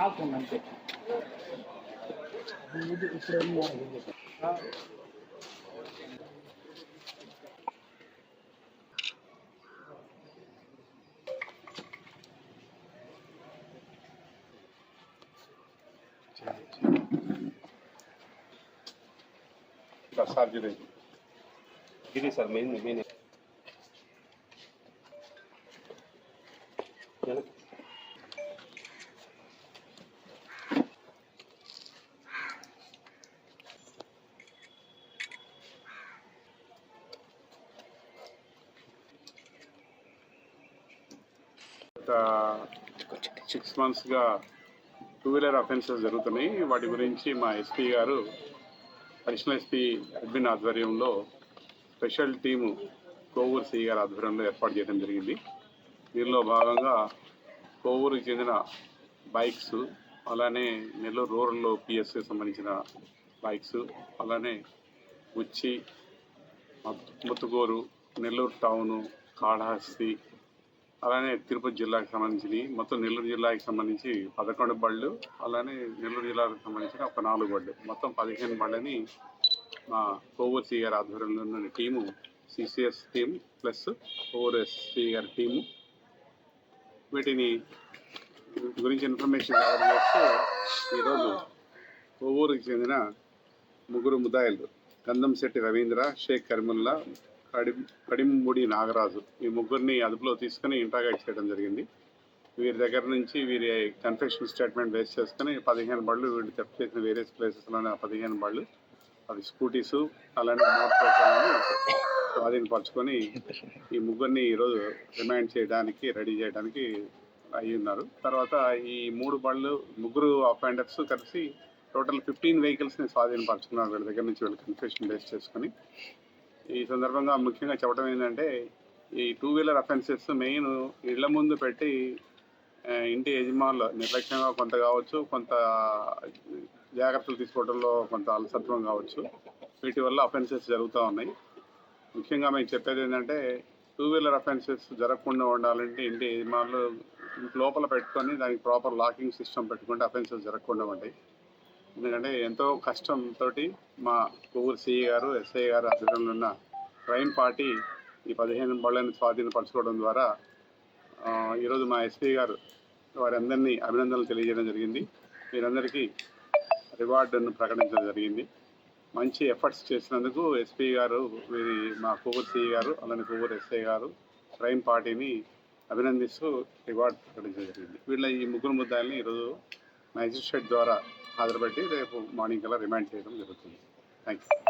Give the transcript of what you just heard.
आप कौन नाम से मुझे उतरनी आ रही है हाँ साहब जी गिरी सर मैंने मैंने సిక్స్ మంత్స్గా టూ వీలర్ అఫెన్సెస్ జరుగుతున్నాయి. వాటి గురించి మా ఎస్పీ గారు అడిషనల్ ఎస్పీ అడ్మిన్ ఆధ్వర్యంలో స్పెషల్ టీము కోవూరు సిఐ గారి ఆధ్వర్యంలో ఏర్పాటు చేయడం జరిగింది. దీనిలో భాగంగా కోవూరుకి చెందిన బైక్స్ అలానే నెల్లూరు రూరల్లో పిఎస్కి సంబంధించిన బైక్స్ అలానే ఉచ్చి ముత్తుగోరు నెల్లూరు టౌను కాళహస్తి అలానే తిరుపతి జిల్లాకు సంబంధించినవి. మొత్తం నెల్లూరు జిల్లాకి సంబంధించి పదకొండు బళ్ళు అలానే నెల్లూరు జిల్లాకు సంబంధించిన ఒక నాలుగు బళ్ళు. మొత్తం పదిహేను బళ్ళని మా కోవూరు సిఆర్ గారి ఆధ్వర్యంలో ఉన్న team CCS team plus Kovur CR గారి టీము వీటిని గురించి ఇన్ఫర్మేషన్ కవర్ చేస్తూ ఈరోజు కోవూరుకి చెందిన ముగ్గురు ముదాయిలు గంధంశెట్టి రవీంద్ర షేక్ కరిముల్లా కడి కడిముడి నాగరాజు. ఈ ముగ్గురిని అదుపులో తీసుకుని ఇంటాగేట్ చేయడం జరిగింది. వీరి దగ్గర నుంచి వీరి కన్ఫెక్షన్ స్టేట్మెంట్ బేస్ చేసుకుని పదిహేను బళ్ళు వీళ్ళు తెప్ప చేసిన వేరియస్ ప్లేసెస్లోనే పదిహేను బళ్ళు అవి స్కూటీసు అలానే మోటార్ స్వాధీనపరచుకొని ఈ ముగ్గురిని ఈరోజు రిమైండ్ చేయడానికి రెడీ చేయడానికి అయి ఉన్నారు. తర్వాత ఈ మూడు బళ్ళు ముగ్గురు అఫెండర్స్ కలిసి టోటల్ ఫిఫ్టీన్ వెహికల్స్ని స్వాధీనపరచుకున్నారు వీళ్ళ దగ్గర నుంచి వీళ్ళు కన్ఫెషన్ బేస్ చేసుకొని. ఈ సందర్భంగా ముఖ్యంగా చెప్పడం ఏంటంటే ఈ టూ వీలర్ అఫెన్సెస్ మెయిన్ ఇళ్ళ ముందు పెట్టి ఇంటి యజమానులు నిర్లక్ష్యంగా కొంత కావచ్చు కొంత జాగ్రత్తలు తీసుకోవడంలో కొంత అలసత్వం కావచ్చు. వీటి వల్ల అఫెన్సెస్ జరుగుతూ ఉన్నాయి. ముఖ్యంగా మేము చెప్పేది ఏంటంటే టూ వీలర్ అఫెన్సెస్ జరగకుండా ఉండాలంటే ఇంటి యజమానులు లోపల పెట్టుకొని దానికి ప్రాపర్ లాకింగ్ సిస్టమ్ పెట్టుకుంటే అఫెన్సెస్ జరగకుండా ఉంటాయి. ఎందుకంటే ఎంతో కష్టంతో మా కొవ్వూరు సిఈ గారు ఎస్ఐ గారు ఆధ్వర్యంలో ఉన్న క్రైమ్ పార్టీ ఈ పదిహేను బళ్ళని స్వాధీనపరచుకోవడం ద్వారా ఈరోజు మా ఎస్పీ గారు వారందరినీ అభినందనలు తెలియజేయడం జరిగింది. వీరందరికీ రివార్డును ప్రకటించడం జరిగింది. మంచి ఎఫర్ట్స్ చేసినందుకు ఎస్పీ గారు వీరి మా కొవ్వూరు సిఈ గారు అలానే కొవ్వూరు ఎస్ఐ గారు క్రైమ్ పార్టీని అభినందిస్తూ రివార్డు ప్రకటించడం జరిగింది. వీళ్ళ ఈ ముగ్గురు ముద్దాయిల్ని ఈరోజు మ్యాజిస్ట్రేట్ ద్వారా హాజరుపెట్టి రేపు మార్నింగ్ కల్లా రిమాండ్ చేయడం జరుగుతుంది. Thank you